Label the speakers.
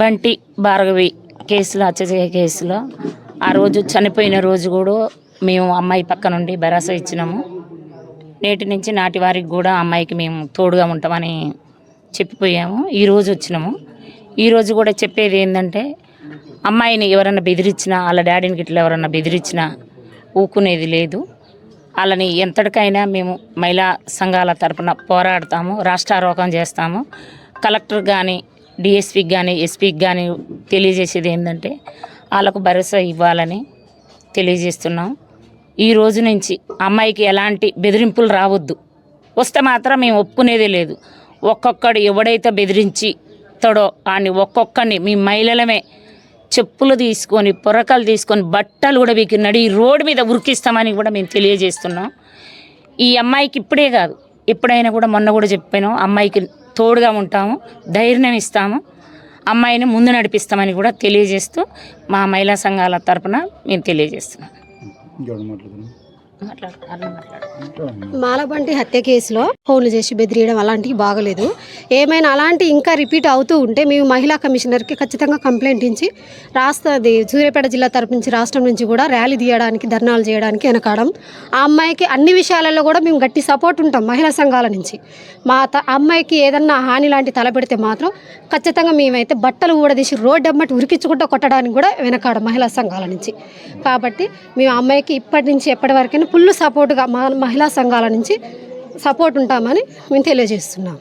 Speaker 1: బంటి భార్గవి కేసులో హత్య కేసులో. ఆ రోజు చనిపోయిన రోజు కూడా మేము అమ్మాయి పక్క నుండి భరోసా ఇచ్చినాము. నేటి నుంచి నాటి వారికి కూడా అమ్మాయికి మేము తోడుగా ఉంటామని చెప్పిపోయాము. ఈ రోజు వచ్చినాము. ఈరోజు కూడా చెప్పేది ఏంటంటే అమ్మాయిని ఎవరన్నా బెదిరించినా వాళ్ళ డాడీని గిట్ల ఎవరన్నా బెదిరించినా ఊకునేది లేదు. వాళ్ళని ఎంతటికైనా మేము మహిళా సంఘాల తరపున పోరాడతాము రాష్ట్రారోకం చేస్తాము. కలెక్టర్ కానీ డిఎస్పికి కానీ ఎస్పీకి కానీ తెలియజేసేది ఏంటంటే వాళ్ళకు భరోసా ఇవ్వాలని తెలియజేస్తున్నాం. ఈ రోజు నుంచి అమ్మాయికి ఎలాంటి బెదిరింపులు రావద్దు. వస్తే మాత్రం మేము ఒప్పుకునేదే లేదు. ఒక్కొక్కడు ఎవడైతే బెదిరించి తడో అని ఒక్కొక్కడిని మీ మహిళలమే చెప్పులు తీసుకొని పొరకలు తీసుకొని బట్టలు కూడా మీకు నడి రోడ్డు మీద ఉరికిస్తామని కూడా మేము తెలియజేస్తున్నాం. ఈ అమ్మాయికి ఇప్పుడే కాదు ఎప్పుడైనా కూడా మొన్న కూడా చెప్పాను అమ్మాయికి తోడుగా ఉంటాము ధైర్యం ఇస్తాము. అమ్మాయిని ముందు నడిపిస్తామని కూడా తెలియజేస్తూ మా మహిళా సంఘాల తరపున మేము తెలియజేస్తున్నాం.
Speaker 2: మాలబంటి హత్య కేసులో ఫోన్లు చేసి బెదిరియడం అలాంటివి బాగలేదు. ఏమైనా అలాంటి ఇంకా రిపీట్ అవుతూ ఉంటే మేము మహిళా కమిషనర్కి ఖచ్చితంగా కంప్లైంట్ ఇచ్చి రాష్ట్ర అది సూర్యాపేట జిల్లా తరపు నుంచి రాష్ట్రం నుంచి కూడా ర్యాలీ తీయడానికి ధర్నాలు చేయడానికి వెనకాడం. ఆ అమ్మాయికి అన్ని విషయాలలో కూడా మేము గట్టి సపోర్ట్ ఉంటాం మహిళా సంఘాల నుంచి. మా అమ్మాయికి ఏదన్నా హాని లాంటి తలపెడితే మాత్రం ఖచ్చితంగా మేమైతే బట్టలు ఊడదీసి రోడ్డు అమ్మటి ఉరికించుకుంటూ కొట్టడానికి కూడా వెనకాడం మహిళా సంఘాల నుంచి. కాబట్టి మేము అమ్మాయికి ఇప్పటి నుంచి ఎప్పటి వరకైనా ఫుల్ సపోర్ట్గా మా మహిళా సంఘాల నుంచి సపోర్ట్ ఉంటామని మేము తెలియజేస్తున్నాం.